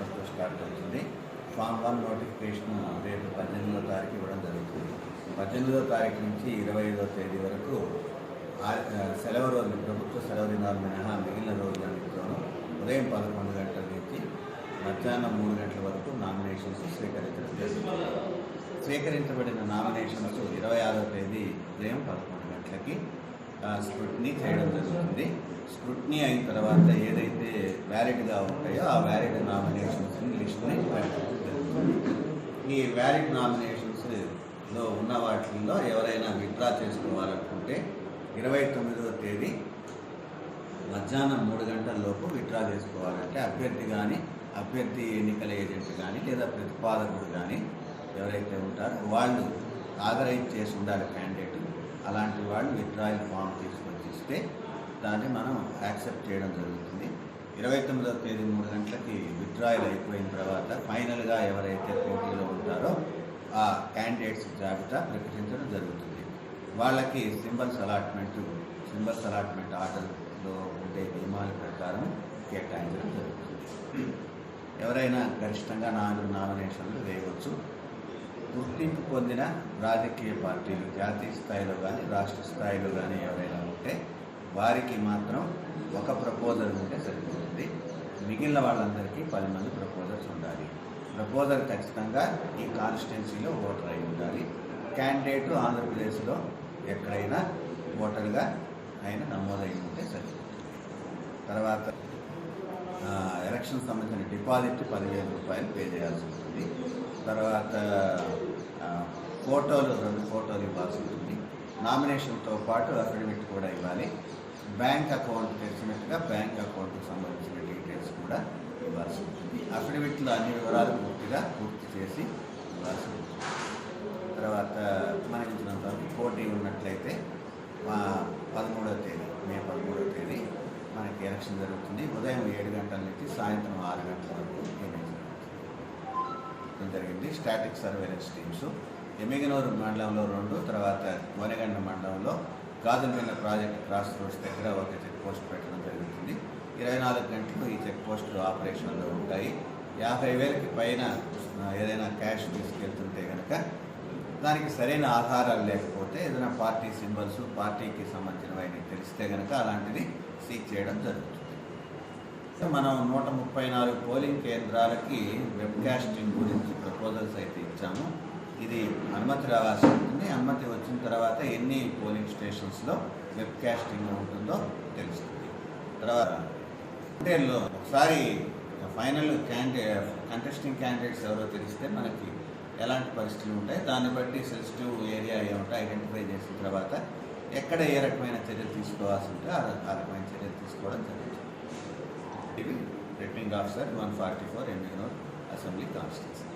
పేపర్తో స్టార్ట్ అవుతుంది form one notification రేపు పద్దెనిమిదో తారీఖు ఇవ్వడం జరుగుతుంది. పద్దెనిమిదో తారీఖు నుంచి ఇరవై ఐదో తేదీ వరకు సెలవు రోజులు ప్రభుత్వ సెలవు దినాలు మినహా మిగిలిన రోజులన్నింటిలోనూ ఉదయం పదకొండు గంటల నుంచి మధ్యాహ్నం మూడు గంటల వరకు నామినేషన్స్ స్వీకరించడం జరుగుతుంది. స్వీకరించబడిన నామినేషన్స్ ఇరవై ఆరో తేదీ ఉదయం పదకొండు గంటలకి స్క్రూట్నీ చేయడం జరుగుతుంది. స్క్రూట్నీ అయిన తర్వాత ఏదైతే వ్యాలిడ్గా ఉంటాయో ఆ వ్యాలిడ్ నామినేషన్స్ లిస్ట్ని ఈ వ్యాలిడ్ నామినేషన్స్లో ఉన్న వాటిల్లో ఎవరైనా విత్డ్రా చేసుకోవాలనుకుంటే ఇరవై తొమ్మిదవ తేదీ మధ్యాహ్నం మూడు గంటల లోపు విత్డ్రా చేసుకోవాలంటే అభ్యర్థి కానీ అభ్యర్థి ఎన్నికల ఏజెంట్ కానీ లేదా ప్రతిపాదకుడు కానీ ఎవరైతే ఉంటారో వాళ్ళు ఆథరైజ్ చేసి ఉండాలి క్యాండిడేట్ అలాంటి వాళ్ళు విత్డ్రాయల్ ఫామ్ తీసుకొచ్చి ఇస్తే దాన్ని మనం యాక్సెప్ట్ చేయడం జరుగుతుంది. ఇరవై తొమ్మిదవ తేదీ మూడు గంటలకి విత్డ్రాయల్ అయిపోయిన తర్వాత ఫైనల్గా ఎవరైతే పోటీలో ఉంటారో ఆ క్యాండిడేట్స్ జాబితా ప్రకటించడం జరుగుతుంది. వాళ్ళకి సింబల్స్ అలాట్మెంట్ సింబల్స్ అలాట్మెంట్ ఆర్డర్లో ఉండే నియమాల ప్రకారం కేటాయించడం జరుగుతుంది. ఎవరైనా గరిష్టంగా నాలుగు నామినేషన్లు వేయవచ్చు. గుర్తింపు పొందిన రాజకీయ పార్టీలు జాతీయ స్థాయిలో కానీ రాష్ట్ర స్థాయిలో కానీ ఎవరైనా ఉంటే వారికి మాత్రం ఒక ప్రపోజల్ ఉంటే సరిపోతుంది. మిగిలిన వాళ్ళందరికీ పది మంది ప్రపోజర్స్ ఉండాలి. ప్రపోజర్ ఖచ్చితంగా ఈ కాన్స్టిట్యున్సీలో ఓటర్ అయి ఉండాలి. క్యాండిడేట్ ఆంధ్రప్రదేశ్లో ఎక్కడైనా ఓటర్గా ఆయన నమోదై ఉంటే సరిపోతుంది. తర్వాత ఎలక్షన్ సంబంధించిన డిపాజిట్ పదివేల రూపాయలు పే చేయాల్సి ఉంటుంది. తర్వాత ఫోటోలు రెండు ఫోటోలు ఇవ్వాల్సి ఉంటుంది. నామినేషన్తో పాటు అఫిడవిట్ కూడా ఇవ్వాలి. బ్యాంక్ అకౌంట్ తెరిచినట్టుగా బ్యాంక్ అకౌంట్కి సంబంధించిన డీటెయిల్స్ కూడా ఇవ్వాల్సి ఉంటుంది. అఫిడవిట్లో అన్ని వివరాలు పూర్తిగా పూర్తి చేసి ఇవ్వాల్సి ఉంటుంది. తర్వాత మనకి ఇచ్చినంత వరకు పోటీ ఉన్నట్లయితే మా పదమూడవ తేదీ మే పదమూడవ తేదీ మనకి ఎలక్షన్ జరుగుతుంది. ఉదయం ఏడు గంటల నుంచి సాయంత్రం ఆరు గంటల వరకు ఎన్నికలు జరుగుతుంది. జరిగింది. Static surveillance teams. ఎమ్మిగనూరు మండలంలో రెండు తర్వాత కోనగండ మండలంలో గాజులమిల్ల ప్రాజెక్ట్ క్రాస్ రోడ్స్ దగ్గర ఒక చెక్ పోస్ట్ పెట్టడం జరుగుతుంది. ఇరవై నాలుగు గంటలు ఈ చెక్ పోస్టులు ఆపరేషన్లో ఉంటాయి. యాభై వేలకి పైన ఏదైనా క్యాష్ తీసుకెళ్తుంటే కనుక దానికి సరైన ఆధారాలు లేకపోతే ఏదైనా పార్టీ సింబల్స్ పార్టీకి సంబంధించినవి తెలిస్తే కనుక అలాంటిది సీక్ చేయడం జరుగుతుంది. మనం నూట ముప్పై నాలుగు పోలింగ్ కేంద్రాలకి వెబ్కాస్టింగ్ గురించి ప్రపోజల్స్ అయితే ఇచ్చాము. ఇది అనుమతి రావాల్సి ఉంటుంది. అనుమతి వచ్చిన తర్వాత ఎన్ని పోలింగ్ స్టేషన్స్లో వెబ్కాస్టింగ్ ఉంటుందో తెలుస్తుంది. తర్వాత డీటెయిల్లో ఒకసారి ఫైనల్ క్యాండి కంటెస్టింగ్ క్యాండిడేట్స్ ఎవరో తెలిస్తే మనకి ఎలాంటి పరిస్థితులు ఉంటాయి. దాన్ని బట్టి సెన్సిటివ్ ఏరియా ఏమిటో ఐడెంటిఫై చేసిన తర్వాత ఎక్కడ ఏ రకమైన చర్యలు తీసుకోవాల్సి ఉంటే ఆ రకమైన చర్యలు తీసుకోవడం జరుగుతుంది. ఇది returning officer one forty four MLA assembly constituency.